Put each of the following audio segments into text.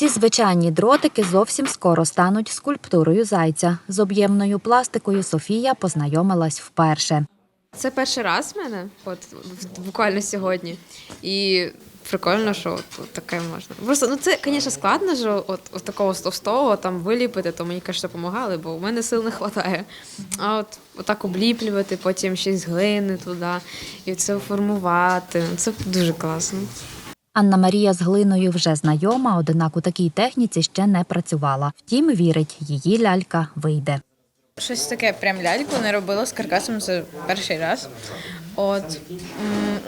Ці звичайні дротики зовсім скоро стануть скульптурою зайця. З об'ємною пластикою Софія познайомилась вперше. Це перший раз в мене, от буквально сьогодні. І прикольно, що от, таке можна. Просто ну це, звісно, складно, що от, от такого з товстого там виліпити, то мені кажуть, допомагали, бо у мене сил не вистачає. А от отак обліплювати, потім з глини туди, і це формувати. Це дуже класно. Анна Марія з глиною вже знайома, однак у такій техніці ще не працювала. Втім, вірить, її лялька вийде. Щось таке прям ляльку не робила з каркасом це перший раз. От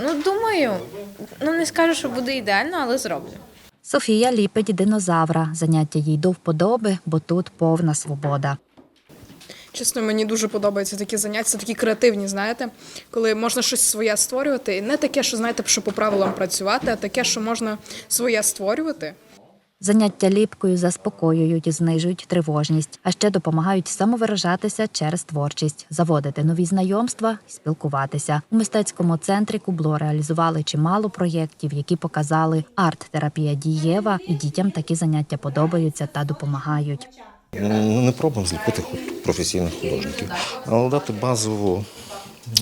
ну думаю, ну не скажу, що буде ідеально, але зроблю. Софія ліпить динозавра. Заняття їй до вподоби, бо тут повна свобода. Чесно, мені дуже подобаються такі заняття, такі креативні, знаєте, коли можна щось своє створювати. І не таке, що знаєте, що по правилам працювати, а таке, що можна своє створювати. Заняття ліпкою заспокоюють знижують тривожність, а ще допомагають самовиражатися через творчість, заводити нові знайомства спілкуватися. У мистецькому центрі Кубло реалізували чимало проєктів, які показали арт-терапія дієва, і дітям такі заняття подобаються та допомагають. Ну, Не пробуємо зліпити професійних художників, але дати базову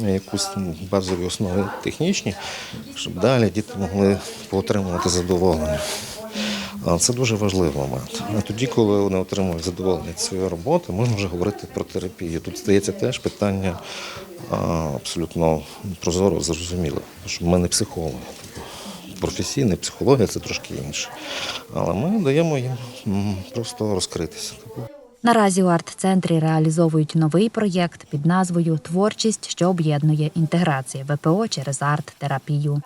якусь базові основи технічні, щоб далі діти могли поотримувати задоволення. Це дуже важливий момент. А тоді, коли вони отримують задоволення від своєї роботи, можна вже говорити про терапію. Тут здається теж питання абсолютно прозоро, зрозуміло. Що ми не психологи. Професійна психологія це трошки інше. Але ми даємо їм просто розкритися. Наразі у арт-центрі реалізовують новий проєкт під назвою Творчість, що об'єднує інтеграція ВПО через арт-терапію.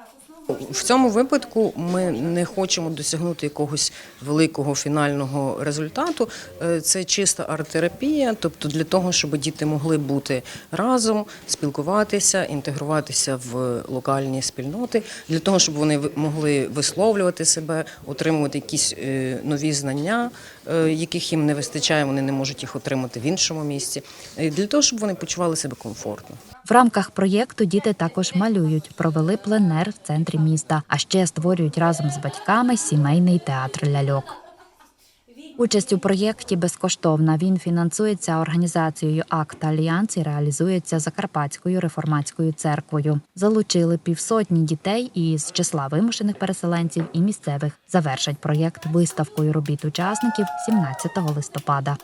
В цьому випадку ми не хочемо досягнути якогось великого фінального результату. Е, Це чиста арт-терапія, тобто для того, щоб діти могли бути разом, спілкуватися, інтегруватися в локальні спільноти, для того, щоб вони могли висловлювати себе, отримувати якісь е, нові знання, е, яких їм не вистачає, вони не можуть їх отримати в іншому місці, для того, щоб вони почували себе комфортно. В рамках проєкту діти також малюють, провели пленер в центрі міста, а ще створюють разом з батьками сімейний театр ляльок. Участь у проєкті безкоштовна. Він фінансується організацією Акт Альянс і реалізується Закарпатською реформатською церквою. Залучили півсотні дітей із числа вимушених переселенців і місцевих. Завершать проєкт виставкою робіт учасників 17 листопада.